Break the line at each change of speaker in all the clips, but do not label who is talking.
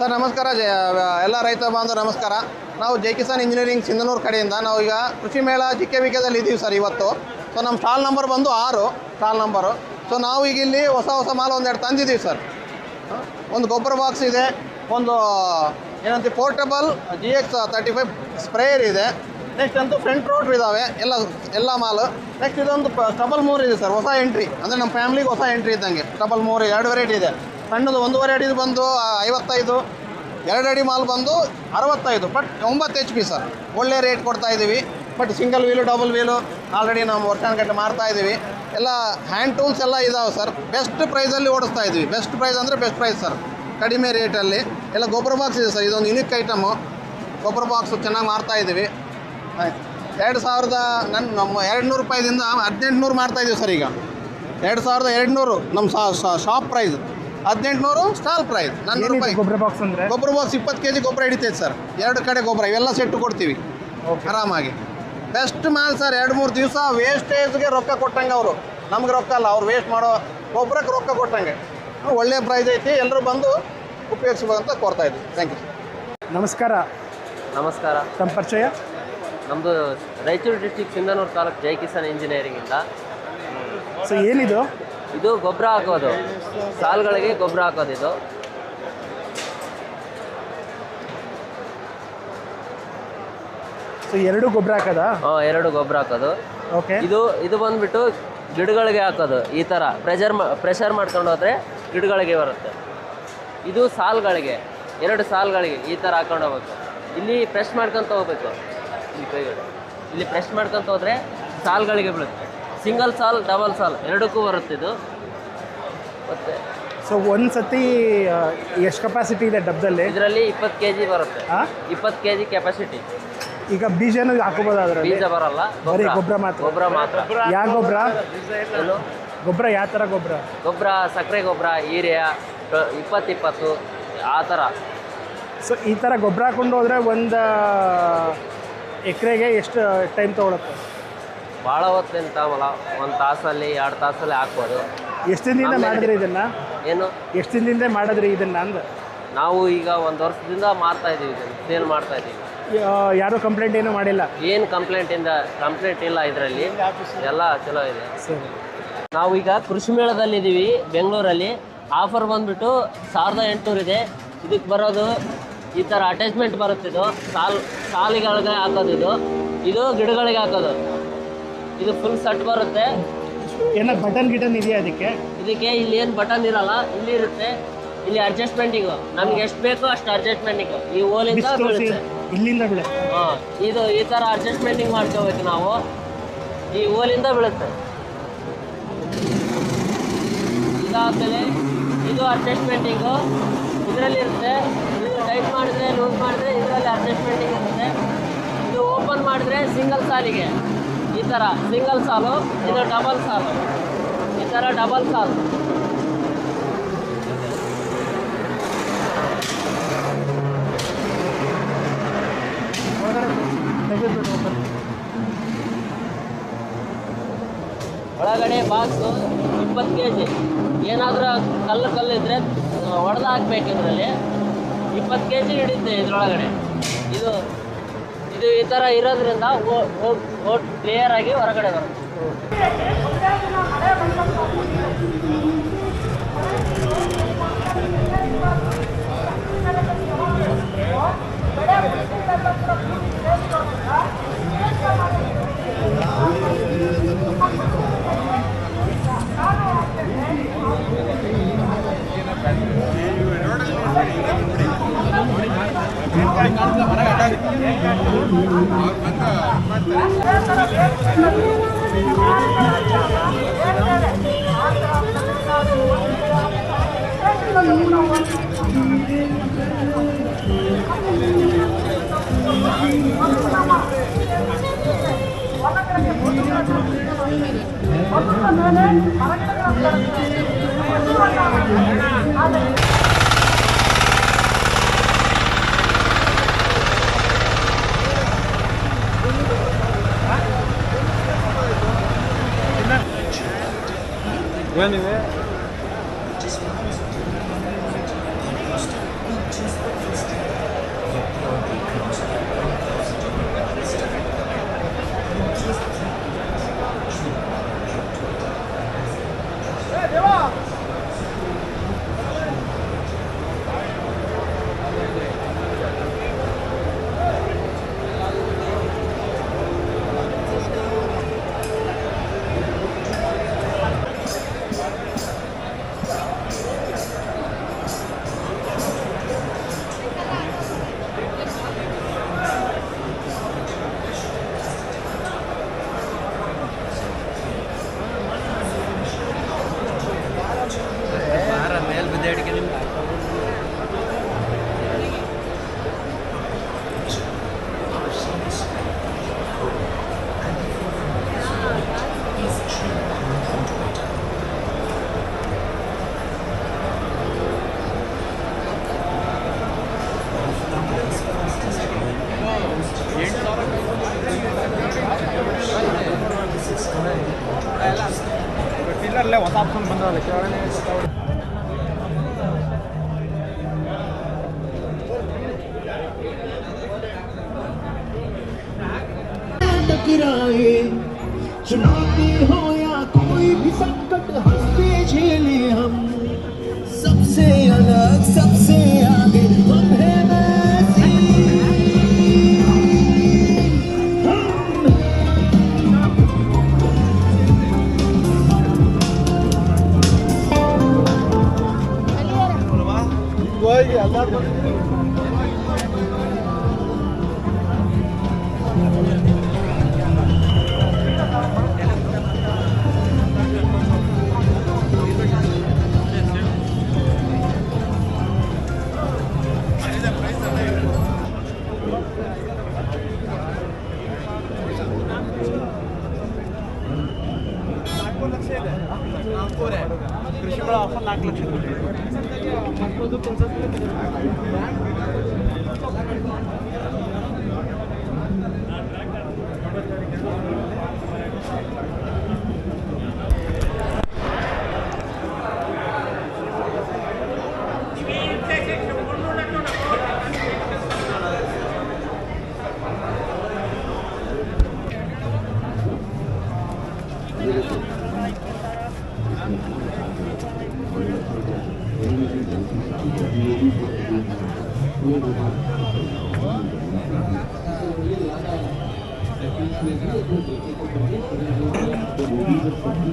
Sir, ನಮಸ್ಕಾರ ಜ ಎಲ್ಲ ರೈತ ಬಾಂಧವ ನಮಸ್ಕಾರ. ನಾವು ಜೈ ಕಿಸಾನ್ ಇಂಜಿನಿಯರಿಂಗ್ ಸಿಂಧನೂರು ಕಡೆಯಿಂದ, ನಾವು ಈಗ ಕೃಷಿ ಮೇಳ ಜಿ ಕೆ ವಿ ಕೆದಲ್ಲಿ ಇದ್ದೀವಿ ಸರ್ ಇವತ್ತು. ಸೊ ನಮ್ಮ ಸ್ಟಾಲ್ ನಂಬರ್ ಬಂದು ಆರು, ಸ್ಟಾಲ್ ನಂಬರು. ಸೊ ನಾವು ಈಗ ಇಲ್ಲಿ ಹೊಸ ಹೊಸ ಮಾಲ್ ಒಂದೆರಡು ತಂದಿದ್ದೀವಿ ಸರ್. ಒಂದು ಗೊಬ್ಬರ ಬಾಕ್ಸ್ ಇದೆ, ಒಂದು ಏನಂತ portable G X thirty five sprayer ಇದೆ. ನೆಕ್ಸ್ಟ್ ಅಂತೂ ಫ್ರಂಟ್ ರೋಡ್ರ್ ಇದ್ದಾವೆ ಎಲ್ಲ ಎಲ್ಲ ಮಾಲು. ನೆಕ್ಸ್ಟ್ ಇದೊಂದು ಟಬಲ್ ಮೂರ್ ಇದೆ ಸರ್, ಹೊಸ ಎಂಟ್ರಿ ಅಂದರೆ ನಮ್ಮ ಫ್ಯಾಮ್ಲಿಗೆ ಹೊಸ ಎಂಟ್ರಿ ಇದ್ದಂಗೆ. ಟಬಲ್ ಮೂರು ಎರಡು ವೆರೈಟಿ ಇದೆ. ಸಣ್ಣದು ಒಂದೂವರೆ ಅಡಿದು ಬಂದು ಐವತ್ತೈದು. ಎರಡು ಅಡಿ ಮಾಲ್ ಬಂದು ಅರವತ್ತೈದು. ಬಟ್ ಒಂಬತ್ತು ಎಚ್ ಪಿ ಸರ್ ಒಳ್ಳೆ ರೇಟ್ ಕೊಡ್ತಾ ಇದ್ದೀವಿ but single wheel double wheel already ನಾವು ವರ್ಷಾನುಗಟ್ಟಲೆ ಮಾರ್ತಾ ಇದ್ದೀವಿ ಎಲ್ಲ ಹ್ಯಾಂಡ್ ಟೂಲ್ಸ್ ಎಲ್ಲ ಇದಾವೆ ಸರ್ ಬೆಸ್ಟ್ ಪ್ರೈಸಲ್ಲಿ ಓಡಿಸ್ತಾ ಇದ್ದೀವಿ ಬೆಸ್ಟ್ ಪ್ರೈಸ್ ಅಂದರೆ ಬೆಸ್ಟ್ ಪ್ರೈಸ್ ಸರ್ ಕಡಿಮೆ ರೇಟಲ್ಲಿ ಎಲ್ಲ ಗೊಬ್ಬರ ಬಾಕ್ಸ್ ಇದೆ ಸರ್ ಇದೊಂದು ಯುನಿಕ್ ಐಟಮು ಗೊಬ್ಬರ ಬಾಕ್ಸು ಚೆನ್ನಾಗಿ ಮಾರ್ತಾ ಇದ್ದೀವಿ ಆಯ್ತು. ಎರಡು ಸಾವಿರದ ನನ್ನ ನಮ್ಮ ಎರಡು ನೂರು ರೂಪಾಯಿದಿಂದ ಹದಿನೆಂಟು ನೂರು ಇದ್ದೀವಿ ಸರ್ ಈಗ. ಎರಡು ಸಾವಿರದ ಎರಡು ನೂರು ನಮ್ಮ ಶಾಪ್ ಪ್ರೈಸ್ ಹದಿನೆಂಟುನೂರು ಸ್ಟಾಲ್ ಪ್ರೈಸ್ ನಾನ್ನೂರು ರೂಪಾಯಿ.
ಗೊಬ್ಬರ ಬಾಕ್ಸ್ ಅಂದ್ರೆ?
ಗೊಬ್ಬರ ಬಾಕ್ಸ್ ಇಪ್ಪತ್ತು ಕೆ ಜಿ ಗೊಬ್ಬರ ಹಿಡಿತೈತೆ ಸರ್ ಎರಡು ಕಡೆ ಗೊಬ್ಬರ ಇವೆಲ್ಲ ಸೆಟ್ಟು ಕೊಡ್ತೀವಿ. ಆರಾಮಾಗಿ. ಬೆಸ್ಟ್ ಮಾಲ್ ಸರ್ ಎರಡು ಮೂರು ದಿವಸ ವೇಸ್ಟೇಜ್ಗೆ ರೊಕ್ಕ ಕೊಟ್ಟಂಗೆ ಅವರು. ನಮ್ಗೆ ರೊಕ್ಕ ಅಲ್ಲ ಅವ್ರು ವೇಸ್ಟ್ ಮಾಡೋ ಗೊಬ್ಬರಕ್ಕೆ ರೊಕ್ಕ ಕೊಟ್ಟಂಗೆ. ಒಳ್ಳೆ ಪ್ರೈಸ್ ಐತಿ ಎಲ್ಲರೂ ಬಂದು ಉಪಯೋಗಿಸ್ಬೇಕಂತ ಕೊಡ್ತಾ ಇದ್ದೀವಿ ಥ್ಯಾಂಕ್ ಯು
ನಮಸ್ಕಾರ.
ನಮಸ್ಕಾರ.
ತಮ್ಮ ಪರಿಚಯ?
ನಮ್ಮದು ರಾಯಚೂರು ಡಿಸ್ಟಿಕ್ ಸಿಂಧನೂರು ತಾಲೂಕು ಜೈ ಕಿಸಾನ್ ಇಂಜಿನಿಯರಿಂಗಿಂದ
ಸೊ ಏನಿದು?
ಇದು ಗೊಬ್ಬರ ಹಾಕೋದು. ಸಾಲುಗಳಿಗೆ ಗೊಬ್ಬರ ಹಾಕೋದು ಇದು.
ಎರಡು ಗೊಬ್ಬರ ಹಾಕದ?
ಹಾ ಎರಡು ಗೊಬ್ಬರ ಹಾಕೋದು.
ಓಕೆ
ಇದು ಇದು ಬಂದ್ಬಿಟ್ಟು ಗಿಡಗಳಿಗೆ ಹಾಕೋದು ಈ ತರ. ಪ್ರೆಷರ್ ಪ್ರೆಷರ್ ಮಾಡ್ಕೊಂಡು ಹೋದ್ರೆ ಗಿಡಗಳಿಗೆ ಬರುತ್ತೆ. ಇದು ಸಾಲುಗಳಿಗೆ ಎರಡು ಸಾಲುಗಳಿಗೆ ಈ ತರ ಹಾಕೊಂಡು ಹೋಗ್ಬೇಕು. ಇಲ್ಲಿ ಪ್ರೆಸ್ ಮಾಡ್ಕೊಂತ ಹೋಗ್ಬೇಕು. ಇಲ್ಲಿ ಕೈಗಳು. ಇಲ್ಲಿ ಪ್ರೆಸ್ ಮಾಡ್ಕೊಂತ ಹೋದ್ರೆ ಸಾಲುಗಳಿಗೆ ಬೀಳುತ್ತೆ. ಸಿಂಗಲ್ ಸಾಲ್ ಡಬಲ್ ಸಾಲ್ ಎರಡಕ್ಕೂ ಬರುತ್ತೆ ಇದು. ಮತ್ತೆ
ಸೊ ಒಂದು ಸತಿ ಎಷ್ಟು ಕೆಪಾಸಿಟಿ ಇದೆ ಡಬ್ದಲ್ಲಿ?
ಇದರಲ್ಲಿ ಇಪ್ಪತ್ತು ಕೆ ಜಿ ಬರುತ್ತೆ.
ಹಾಂ
ಇಪ್ಪತ್ತು ಕೆ ಜಿ ಕೆಪಾಸಿಟಿ
ಈಗ ಬೀಜನೂ ಹಾಕೋಬೋದು ಅದರಲ್ಲಿ?
ಬೀಜ ಬರಲ್ಲ
ಬರೀ
ಗೊಬ್ಬರ
ಮಾತ್ರ?
ಗೊಬ್ಬರ ಮಾತ್ರ.
ಯಾವ ಗೊಬ್ಬರ ಗೊಬ್ಬರ ಯಾವ ಥರ ಗೊಬ್ಬರ
ಗೊಬ್ಬರ ಸಕ್ಕರೆ ಗೊಬ್ಬರ ಯೂರಿಯಾ ಇಪ್ಪತ್ತು ಇಪ್ಪತ್ತು ಆ ಥರ
ಸೊ ಈ ಥರ ಗೊಬ್ಬರ ಹಾಕೊಂಡು ಹೋದರೆ ಒಂದು ಎಕರೆಗೆ ಎಷ್ಟು ಟೈಮ್ ತೊಗೊಳುತ್ತೆ?
ಭಾಳ ಹೊತ್ತಿನ ನಿಂತಾವಲ್ಲ ಒಂದು ತಾಸಲ್ಲಿ ಎರಡು ತಾಸಲ್ಲಿ ಹಾಕ್ಬೋದು.
ಎಷ್ಟು ದಿನದಿಂದ ಮಾಡಿದ್ರಿ ಇದನ್ನ?
ಏನು?
ಎಷ್ಟು ದಿನದಿಂದ ಮಾಡಿದ್ರಿ ಇದನ್ನ ಅಂದ?
ನಾವು ಈಗ ಒಂದು ವರ್ಷದಿಂದ ಮಾಡ್ತಾ ಇದೀವಿ ಇದನ್ನು ಸೇಲ್ ಮಾಡ್ತಾ ಇದ್ದೀವಿ
ಯಾರೂ ಕಂಪ್ಲೇಂಟ್ ಏನೂ ಮಾಡಿಲ್ಲ?
ಏನು ಕಂಪ್ಲೇಂಟಿಂದ ಕಂಪ್ಲೇಂಟ್ ಇಲ್ಲ ಇದರಲ್ಲಿ. ಎಲ್ಲ ಚಲೋ ಇದೆ.
ಸರಿ.
ನಾವು ಈಗ ಕೃಷಿ ಮೇಳದಲ್ಲಿದ್ದೀವಿ ಬೆಂಗಳೂರಲ್ಲಿ. ಆಫರ್ ಬಂದ್ಬಿಟ್ಟು ಸಾವಿರದ ಎಂಟುನೂರು ಇದೆ. ಇದಕ್ಕೆ ಬರೋದು ಈ ಥರ ಅಟ್ಯಾಚ್ಮೆಂಟ್ ಬರುತ್ತಿದ್ದು ಸಾಲ್ ಸಾಲಿಗಳಿಗೆ ಹಾಕೋದು ಇದು. ಇದು ಗಿಡಗಳಿಗೆ ಹಾಕೋದು. ಇದು ಫುಲ್ ಸೆಟ್ ಬರುತ್ತೆ.
ಏನೋ ಬಟನ್ ಗಿಟನ್ ಇದೆಯಾ ಅದಕ್ಕೆ
ಇದಕ್ಕೆ ಇಲ್ಲಿ ಏನು ಬಟನ್ ಇರಲ್ಲ ಇಲ್ಲಿ ಇರುತ್ತೆ. ಇಲ್ಲಿ ಅಡ್ಜಸ್ಟ್ಮೆಂಟಿಂಗು ನಮ್ಗೆ ಎಷ್ಟು ಬೇಕೋ ಅಷ್ಟು ಅಡ್ಜಸ್ಟ್ಮೆಂಟಿಂಗು ಈ ಓಲಿಂದ ಬೀಳುತ್ತೆ.
ಇಲ್ಲಿಂದ
ಹಾಂ ಇದು ಈ ಥರ ಅಡ್ಜಸ್ಟ್ಮೆಂಟಿಂಗ್ ಮಾಡ್ಕೋಬೇಕು ನಾವು. ಈ ಓಲಿಂದ ಬೀಳುತ್ತೆ. ಇದಾದಮೇಲೆ ಇದು ಅಡ್ಜಸ್ಟ್ಮೆಂಟಿಂಗು ಇದರಲ್ಲಿ ಇರುತ್ತೆ. ಇದು ಟೈಟ್ ಮಾಡಿದ್ರೆ ಲೂಸ್ ಮಾಡಿದ್ರೆ ಇದರಲ್ಲಿ ಅಡ್ಜಸ್ಟ್ಮೆಂಟಿಂಗ್ ಇರುತ್ತೆ. ಇದು ಓಪನ್ ಮಾಡಿದ್ರೆ ಸಿಂಗಲ್ ಸಾಲಿಗೆ. ಈ ಥರ ಸಿಂಗಲ್ ಸಾಲು, ಇದು ಡಬಲ್ ಸಾಲು. ಈ ಥರ ಡಬಲ್ ಸಾಲು. ಒಳಗಡೆ ಬಾಕ್ಸು ಇಪ್ಪತ್ತು ಕೆ ಜಿ ಏನಾದರೂ ಕಲ್ಲು ಕಲ್ಲು ಇದ್ದರೆ ಒಡೆದು ಹಾಕ್ಬೇಕು ಇದರಲ್ಲಿ. ಇಪ್ಪತ್ತು ಕೆ ಜಿ ಹಿಡಿಯುತ್ತೆ ಇದರೊಳಗಡೆ. ಇದು ಇದು ಈ ತರ ಇರೋದ್ರಿಂದ ಕ್ಲಿಯರ್ ಆಗಿ ಹೊರಗಡೆ ಬರುತ್ತೆ.
어떻게 하면은
고양이 왜?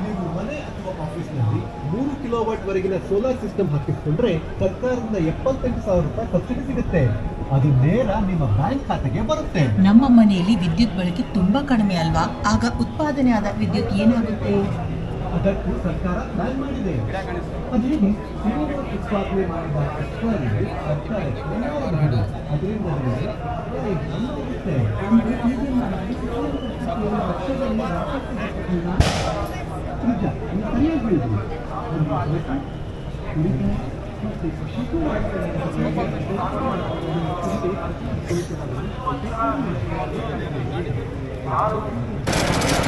ನೀವು ಮನೆ ಅಥವಾ ಆಫೀಸ್ನಲ್ಲಿ ಮೂರು ಕಿಲೋವಾಟ್ ವರೆಗಿನ ಸೋಲಾರ್ ಸಿಸ್ಟಮ್ ಹಾಕಿಸ್ಕೊಂಡ್ರೆ ಸರ್ಕಾರದಿಂದ ಎಪ್ಪತ್ತೆಂಟು ಸಾವಿರ ರೂಪಾಯಿ ಸಬ್ಸಿಡಿ ಸಿಗುತ್ತೆ. ಅದು ನೇರ ನಿಮ್ಮ ಬ್ಯಾಂಕ್ ಖಾತೆಗೆ ಬರುತ್ತೆ.
ನಮ್ಮ ಮನೆಯಲ್ಲಿ ವಿದ್ಯುತ್ ಬಳಕೆ ತುಂಬಾ ಕಡಿಮೆ ಅಲ್ವಾ? ಆಗ ಉತ್ಪಾದನೆ ಆದ ವಿದ್ಯುತ್ ಏನಾಗುತ್ತೆ?
ಅದಕ್ಕೂ ಸರ್ಕಾರ ಪ್ಲಾನ್ ಮಾಡಿದೆ. ಅದೇ ಉತ್ಪಾದನೆ ಮಾಡಿದ ಅಷ್ಟರಲ್ಲಿ ಸರ್ಕಾರಕ್ಕೆ ಅದರಿಂದ ನಮಗೆ ಪ್ರಯೋಜನ ಸಿಗುತ್ತೆ ನಿಜ ಇದು ಸರಿಯಾಗಿ ಬೆಳೆದಿದೆ ಒಂದು ಆಡಳಿತ ಉಳಿದ ಮತ್ತು
ಶಿಶು ಆರೋಗ್ಯ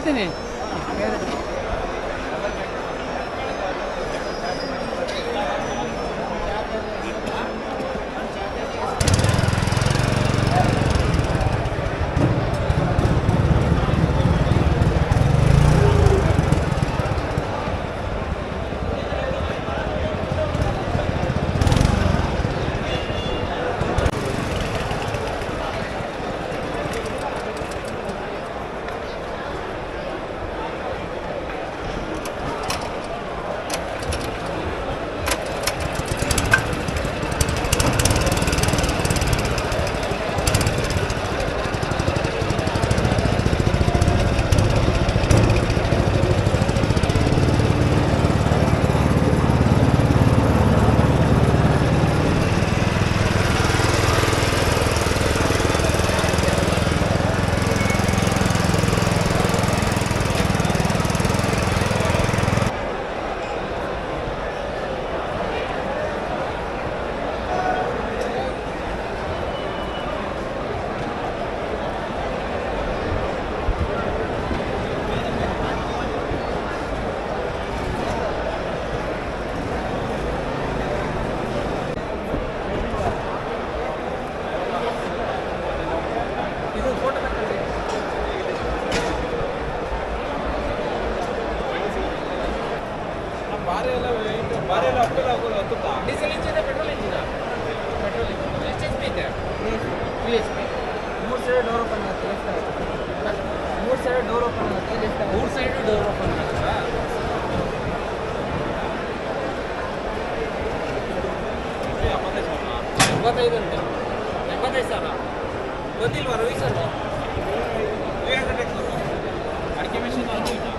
ತಗೊಳ್ತೀನಿ Side door open ಆಗುತ್ತೆ ಲೆಫ್ಟ್ ಮೂರು ಸೈಡ್ ಡೋರ್ ಓಪನ್ ಆಗುತ್ತೆ ಲೆಫ್ಟ್ ಮೂರು ಸೈಡ್ ಡೋರ್ ಓಪನ್ ಆಗುತ್ತಾ ಎಂಬತ್ತೈದು ಅಂತೆ ಎಂಬತ್ತೈದು ಸಾವಿರ ಬಂದಿಲ್ವಾ ರವಿ ಸರ್ ಅಡಿಕೆ ಮಿಷಿನ್